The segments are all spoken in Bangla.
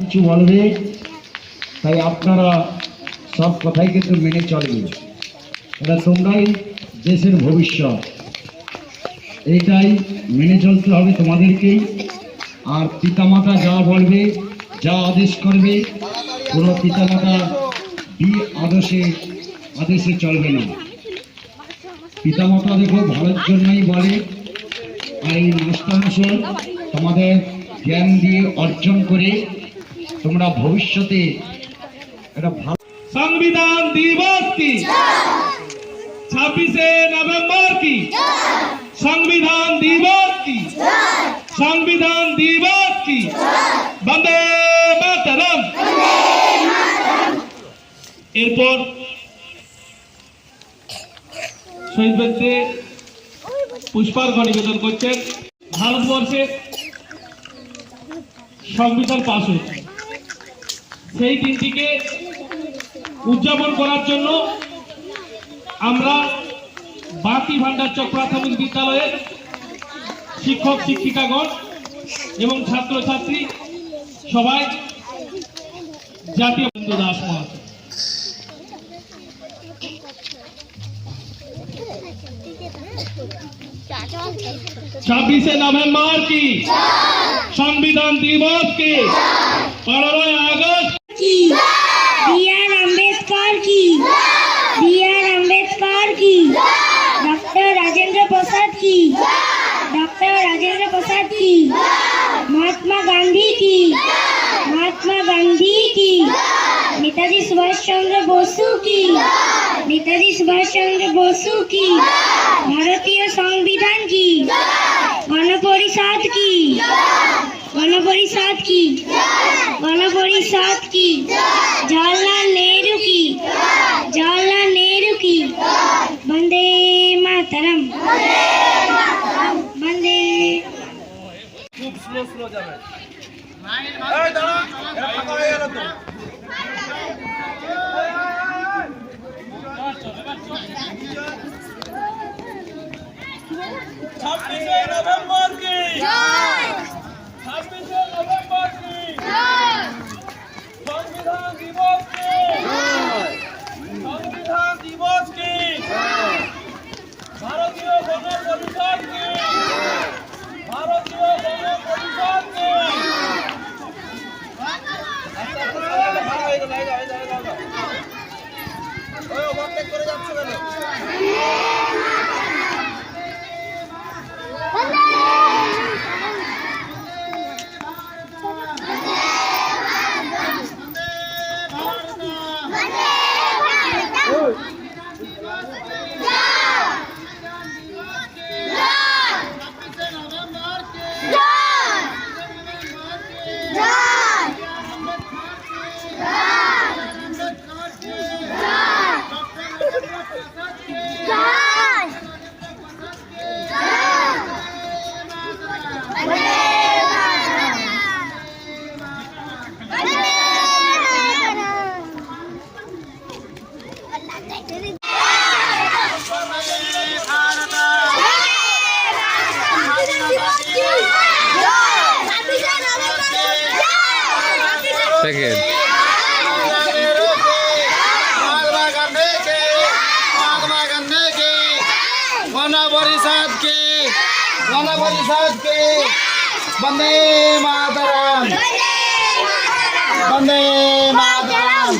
কিছু বলবে? তাই আপনারা সব কথাই কিন্তু মেনে চলবে এটা তোমরাই দেশের ভবিষ্যৎ। এইটাই মেনে চলতে হবে তোমাদেরকেই আর পিতামাতা যা বলবে, যা আদেশ করবে, কোনো পিতামাতা বি আদেশে আদেশে চলবে না। পিতামাতা দেখো, ভালোর জন্যই বলে। আর এই মাস্টারমশাই তোমাদের জ্ঞান দিয়ে অর্জন করে তোমরা ভবিষ্যতে এটা ভালো সংবিধান দিবস কি? ছাব্বিশে নভেম্বর কি? সংবিধান দিবস কি? সংবিধান দিবস কি? বন্দে মাতরম। এরপর শহীদ ব্যক্তি পুষ্পার্ঘ নিবেদন করছেন। ভারতবর্ষের সংবিধান পাশ হয়েছে। সেই দিনটিকে উদযাপন করার জন্য আমরা বাতি ভান্ডারচক প্রাথমিক বিদ্যালয়ের শিক্ষক শিক্ষিকাগণ এবং ছাত্রছাত্রী সবাই জাতীয় বন্ধু দাস মহাশয়। ছাব্বিশে নভেম্বর কি? সংবিধান দিবস কি? পনেরোই আগস্ট কি? বি আর আম্বেদকর কি? বি আর আম্বেদকর কি? ডক্টর রাজেন্দ্র প্রসাদ কি? ডক্টর রাজেন্দ্র প্রসাদ কি? মহাত্মা গান্ধী কি? মহাত্মা গান্ধী কি? নেতাজি সুভাষচন্দ্র বসু কি? নেতাজি সুভাষচন্দ্র বসু কি? ভারতীয় সংবিধান কি? গণপরিষদ কি? গণপরিষদ কি গণপরিষদ কি জওয়াহরলাল নেহরু কি জওয়াহরলাল নেহরু কি বন্দে মাতরম বন্দে খুব স্লো স্লো যাবে ছাব্বিশে নভেম্বর কি দিবস সংবিধান দিবস কি ভারতীয় গণ পরিষদ কি ভারতীয় গণ পরিষদ কি Second. परिषद के गण परिषद के वंदे मातरम वंदे मातरम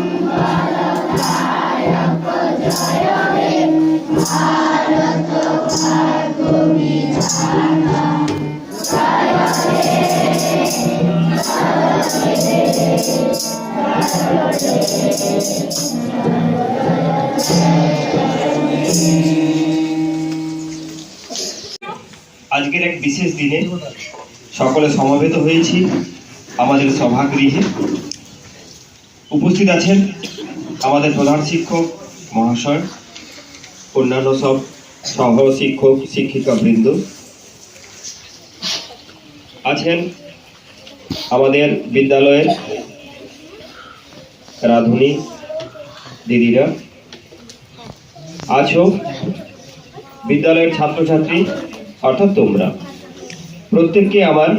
আজকের এক বিশেষ দিনে সকলে সমবেত হয়েছি আমাদের সভাগৃহে। উপস্থিত আছেন আমাদের প্রধান শিক্ষক, মহাশয়, অন্যান্য সব সহ শিক্ষক শিক্ষিকা বৃন্দ আছেন আমাদের বিদ্যালয়ের রাধুনী দিদিরা। আছো বিদ্যালয়ের ছাত্রছাত্রী, অর্থাৎ তোমরা। প্রত্যেককে আমার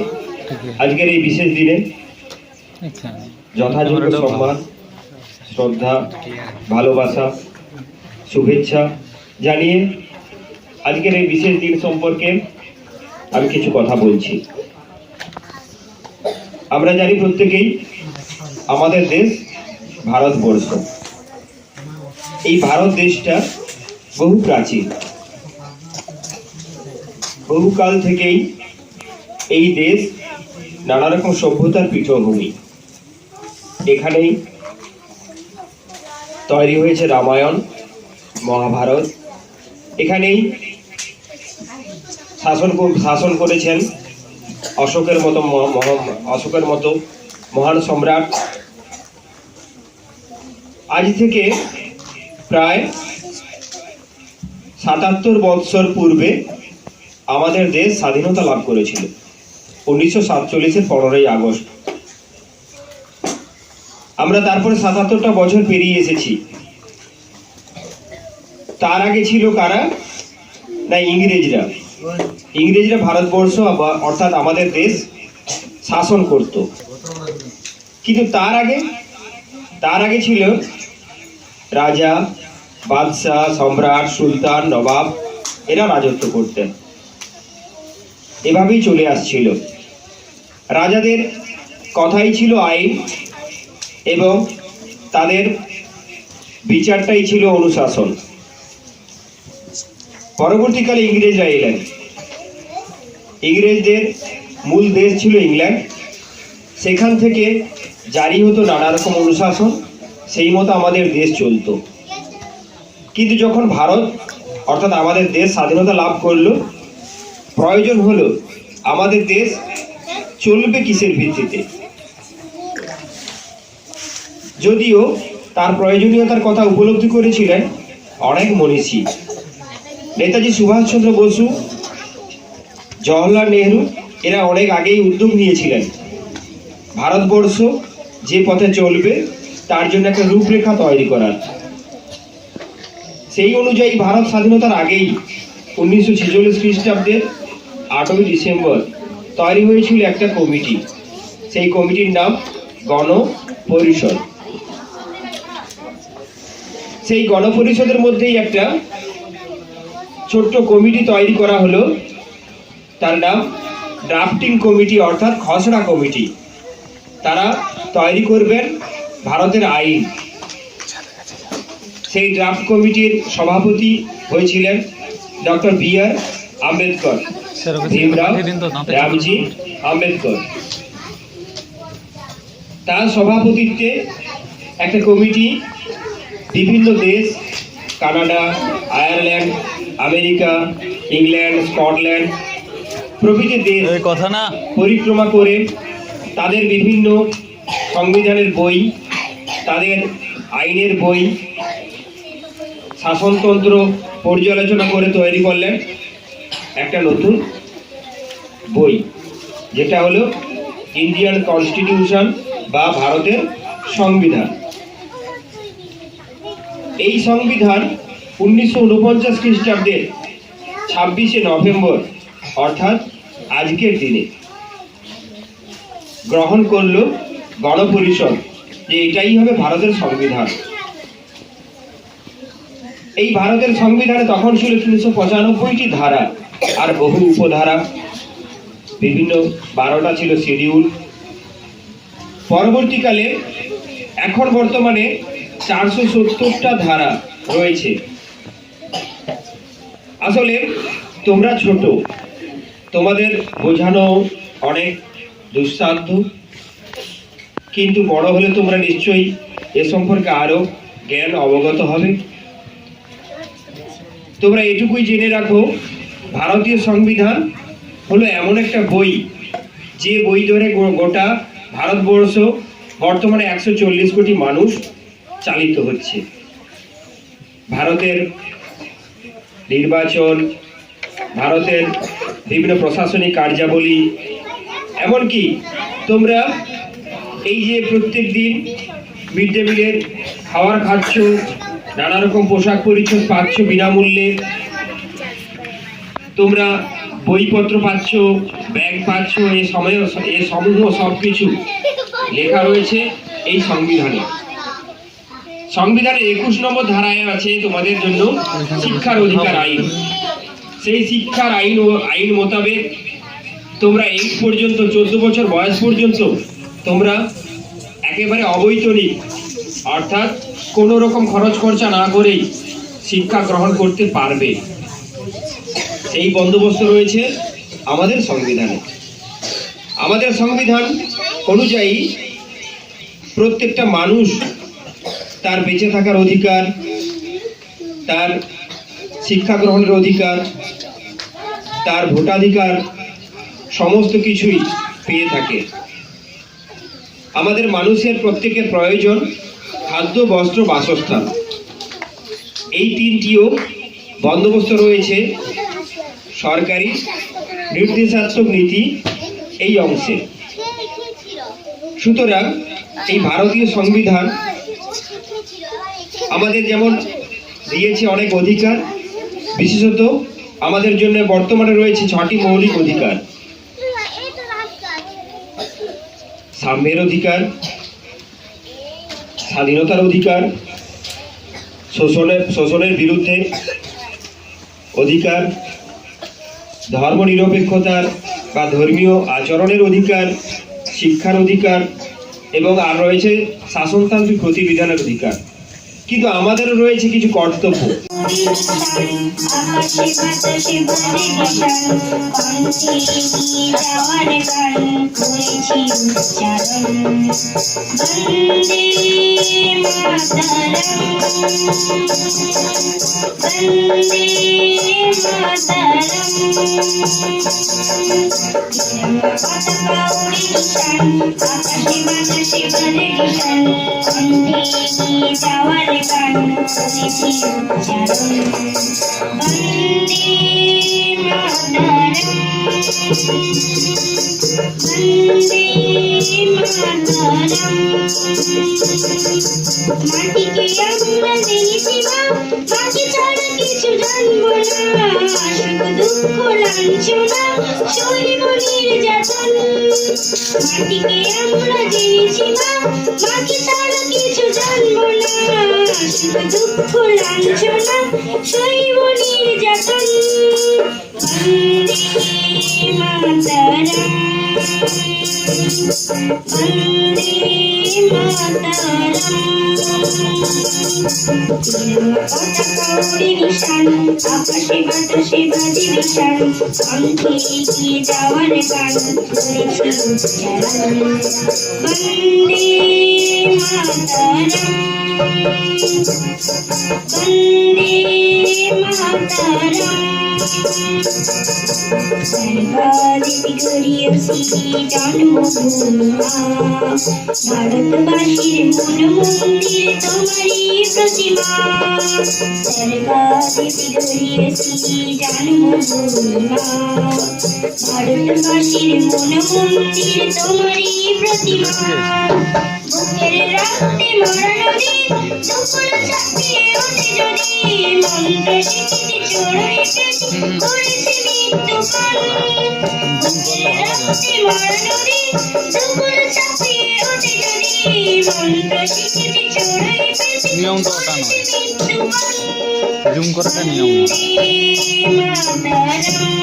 আজকের এই বিশেষ দিনে যথাযোগ্য সম্মান, শ্রদ্ধা, ভালোবাসা, শুভেচ্ছা জানিয়ে আজকের এই বিশেষ দিন সম্পর্কে আমি কিছু কথা বলছি। আমরা জানি প্রত্যেকেই আমাদের দেশ ভারতবর্ষ। এই ভারত দেশটা বহু প্রাচীন। বহুকাল থেকেই এই দেশ নানা রকম সভ্যতার পীঠভূমি। এখানেই তৈরি হয়েছে রামায়ণ, মহাভারত। এখানেই শাসন শাসন করেছেন অশোকের মতো অশোকের মতো মহান সম্রাট। আজ থেকে প্রায় সাতাত্তর বৎসর পূর্বে আমাদের দেশ স্বাধীনতা লাভ করেছিল, উনিশশো সাতচল্লিশের পনেরোই আগস্ট। আমরা তারপরে সাতাত্তরটা বছর পেরিয়ে এসেছি। তার আগে ছিল কারা? না, ইংরেজরা। ইংরেজরা ভারতবর্ষ অর্থাৎ আমাদের দেশ শাসন করত। কিন্তু তার আগে তার আগে ছিল রাজা, বাদশাহ, সম্রাট, সুলতান, নবাব, এরা রাজত্ব করতেন। এভাবেই চলে আসছিল। রাজাদের কথাই ছিল আইন এবং তাদের বিচারটাই ছিল অনুশাসন। পরবর্তীকালে ইংরেজরা এলেন। ইংরেজদের মূল দেশ ছিল ইংল্যান্ড। সেখান থেকে জারি হতো নানা রকম অনুশাসন, সেই মতো আমাদের দেশ চলতো। কিন্তু যখন ভারত, অর্থাৎ আমাদের দেশ স্বাধীনতা লাভ করল, প্রয়োজন হলো আমাদের দেশ চলবে কিসের ভিত্তিতে? যদিও তার প্রয়োজনীয়তার কথা উপলব্ধি করেছিলেন অনেক মনীষী। নেতাজি সুভাষচন্দ্র বসু জওহরলাল নেহরু এরা অনেক আগেই উদ্যোগ নিয়েছিলেন। ভারতবর্ষ যে পথে চলবে, তার জন্য একটা রূপরেখা তৈরি করার। সেই অনুযায়ী ভারত স্বাধীনতার আগেই উনিশশো ছেচল্লিশ খ্রিস্টাব্দের আটই ডিসেম্বর তৈরি হয়েছিল একটা কমিটি। সেই কমিটির নাম গণ পরিষদ সেই গণপরিষদের মধ্যেই একটা ছোট্ট কমিটি তৈরি করা হলো তার নাম ড্রাফটিং কমিটি অর্থাৎ খসড়া কমিটি। তারা তৈরি করবেন ভারতের আইন। সেই ড্রাফট কমিটির সভাপতি হয়েছিলেন doctor B R Ambedkar Ramji Ambedkar. তার সভাপতিত্বে একটা কমিটি বিভিন্ন দেশ, Canada, Ireland, America, England, Scotland প্রভৃতি দেশ কথা না। পরিক্রমা করে তাদের বিভিন্ন সংবিধানের বই তাদের আইনের বই শাসনতন্ত্র পর্যালোচনা করে তৈরি করলেন একটা নতুন বই যেটা হলো ইন্ডিয়ান কনস্টিটিউশন বা ভারতের সংবিধান। এই সংবিধান উনিশশো উনপঞ্চাশ খ্রিস্টাব্দের ছাব্বিশে নভেম্বর অর্থাৎ আজকের দিনে গ্রহণ করল গণপরিষদ যে এটাই হবে ভারতের সংবিধান। এই ভারতের সংবিধানে তখন ছিল তিনশো পঁচানব্বইটি ধারা আর বহু উপধারা। বিভিন্ন বারোটা ছিল শিডিউল। পরবর্তীকালে এখন বর্তমানে চারশো সত্তরটা ধারা রয়েছে। আসলে তোমরা ছোট তোমাদের বোঝানো অনেক দুঃসাধ্য। কিন্তু বড় হলে তোমরা নিশ্চয়ই এ সম্পর্কে আরও জ্ঞান অবগত হবে। তোমরা এটুকুই জেনে রাখো, ভারতীয় সংবিধান হলো এমন একটা বই, যে বই ধরে গোটা ভারতবর্ষ বর্তমানে একশো চল্লিশ কোটি মানুষ চালিত হচ্ছে। ভারতের নির্বাচন ভারতের বিভিন্ন প্রশাসনিক কার্যাবলী, এমনকি তোমরা এই যে প্রত্যেক দিন মিড ডে মিলের খাবার খাচ্ছ, নানা রকম পোশাক পরিচ্ছদ পাচ্ছ বিনামূল্যে, তোমরা বইপত্র পাচ্ছ, ব্যাগ পাচ্ছ, এ সময়, এ সমূহ সব কিছু লেখা রয়েছে এই সংবিধানে। সংবিধানের একুশ নম্বর ধারায় আছে তোমাদের জন্য শিক্ষার অধিকার আইন। সেই শিক্ষার আইন আইন মোতাবেক তোমরা এই পর্যন্ত, চোদ্দ বছর বয়স পর্যন্ত তোমরা একেবারে অবৈতনিক অর্থাৎ কোনো রকম খরচ খরচা না করেই শিক্ষা গ্রহণ করতে পারবে। এই বন্দোবস্ত রয়েছে আমাদের সংবিধানে। আমাদের সংবিধান অনুযায়ী প্রত্যেকটা মানুষ তার বেঁচে থাকার অধিকার, তার শিক্ষা গ্রহণের অধিকার তার ভোটাধিকার সমস্ত কিছুই পেয়ে থাকে। আমাদের মানুষের প্রত্যেকের প্রয়োজন খাদ্য, বস্ত্র, বাসস্থান। এই তিনটিও বন্দোবস্ত রয়েছে সরকারি নির্দেশাত্মক নীতি এই অংশে। সুতরাং এই ভারতীয় সংবিধান আমাদের যেমন দিয়েছে অনেক অধিকার, বিশেষত আমাদের জন্য বর্তমানে রয়েছে ছটি মৌলিক অধিকার। সাম্যের অধিকার, স্বাধীনতার অধিকার শোষণের শোষণের বিরুদ্ধে অধিকার ধর্ম নিরপেক্ষতার বা ধর্মীয় আচরণের অধিকার, শিক্ষার অধিকার এবং আর রয়েছে শাসনতান্ত্রিক প্রতিবিধানের অধিকার। কিন্তু আমাদেরও রয়েছে কিছু কর্তব্য। আকাশে মাটিকে আমরা জেনেছি মা মাটি জেনেছি মা মাটি ছাড়া কিছু জানব সুখ দুঃখ লাঞ্ছনা সইব নির্যাতন বন্দে মাতারাম বন্দে মাতারম আকাশে বাতাসে বাজে নিশান পান্থে এগিয়ে যাওয়ার গান উচ্চারণ বন্দে মাতারম বন্দে মাতারম ভারতবাসীর মন মন্দির তোমারই প্রতিমা সর্বাদিতি গড়িয়েছি জন্মভূমি ভারতবাসীর মন মন্দির তোমারই প্রতিমা বুকের রাতে মরণ দিন দুপুর চাপিয়ে ওঠে যদি মন্ত্র শিখিতে চড়াই পেছি করেছে মৃত্যুকাল বুকের রাতে মরণ দিন দুপুর চাপিয়ে ওঠে যদি মন্ত্র শিখিতে চড়াই পেছি নিয়ম তো ওটা নয়। জুম করাটা নিয়ম। মাতরম।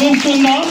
Jungfrau